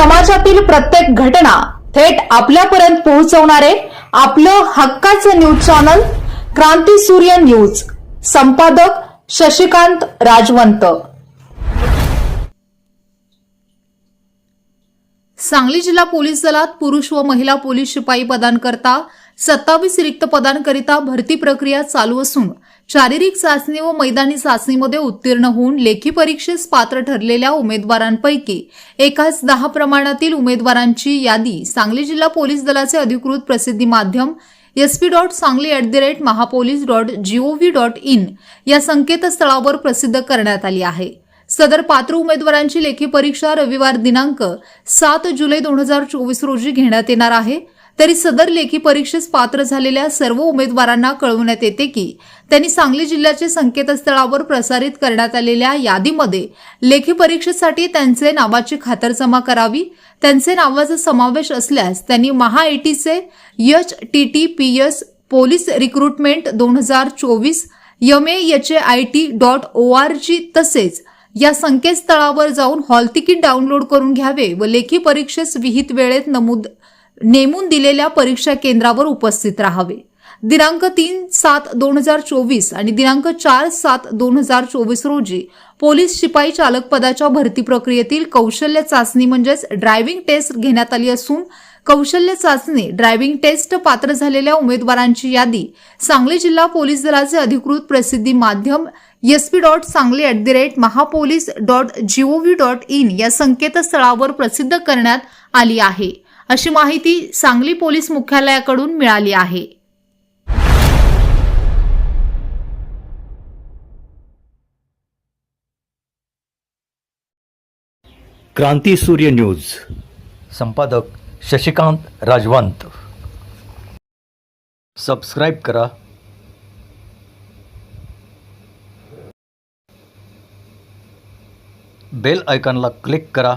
समाजातील प्रत्येक घटना थेट आपल्यापर्यंत पोहोचवणारे आपलं हक्काचं न्यूज चॅनल क्रांती सूर्य न्यूज. संपादक शशिकांत राजवंत. सांगली जिल्हा पोलीस दलात पुरुष व महिला पोलीस शिपाई पदांकरता सत्तावीस रिक्त पदांकरिता भरती प्रक्रिया चालू असून शारीरिक चाचणी व मैदानी चाचणीमध्ये उत्तीर्ण होऊन लेखी परीक्षेस पात्र ठरलेल्या उमेदवारांपैकी एकाच दहा प्रमाणातील उमेदवारांची यादी सांगली जिल्हा पोलीस दलाचे अधिकृत प्रसिद्धी माध्यम SP dot Sangli at the rate Mahapolice dot gov dot in या संकेतस्थळावर प्रसिद्ध करण्यात आली आहे. सदर पात्र उमेदवारांची लेखी परीक्षा रविवार दिनांक सात जुलै दोन हजार चोवीस रोजी घेण्यात येणार आहे. तरी सदर लेखी परीक्षेस पात्र झालेल्या सर्व उमेदवारांना कळवण्यात येते की त्यांनी सांगली जिल्ह्याच्या संकेतस्थळावर प्रसारित करण्यात आलेल्या यादीमध्ये लेखी परीक्षेसाठी त्यांचे नावाची खातरजमा करावी त्यांचे नावाचा समावेश असल्यास त्यांनी महाआयटीचे H T T P S police recruitment दोन हजार चोवीस M H I T dot O R G तसेच या संकेतस्थळावर जाऊन हॉल तिकीट डाउनलोड करून घ्यावे व लेखी परीक्षेस विहित वेळेत नमूद नेमून दिलेल्या परीक्षा केंद्रावर उपस्थित राहावे. दिनांक तीन सात दोन हजार चोवीस आणि दिनांक चार सात दोन हजार चोवीस रोजी पोलीस शिपाई चालक पदाच्या भरती प्रक्रियेतील कौशल्य चाचणी म्हणजेच ड्रायव्हिंग टेस्ट घेण्यात आली असून कौशल्य चाचणी ड्रायव्हिंग टेस्ट पात्र झालेल्या उमेदवारांची यादी सांगली जिल्हा पोलीस दलाचे अधिकृत प्रसिद्धी माध्यम SP dot Sangli at the rate Mahapolice dot gov dot in या संकेतस्थळावर प्रसिद्ध करण्यात आली आहे. अशी माहिती सांगली पोलीस मुख्यालयाकडून मिळाली आहे. क्रांती सूर्य न्यूज. संपादक शशिकांत राजवंत. सबस्क्राईब करा. बेल आयकॉनला क्लिक करा.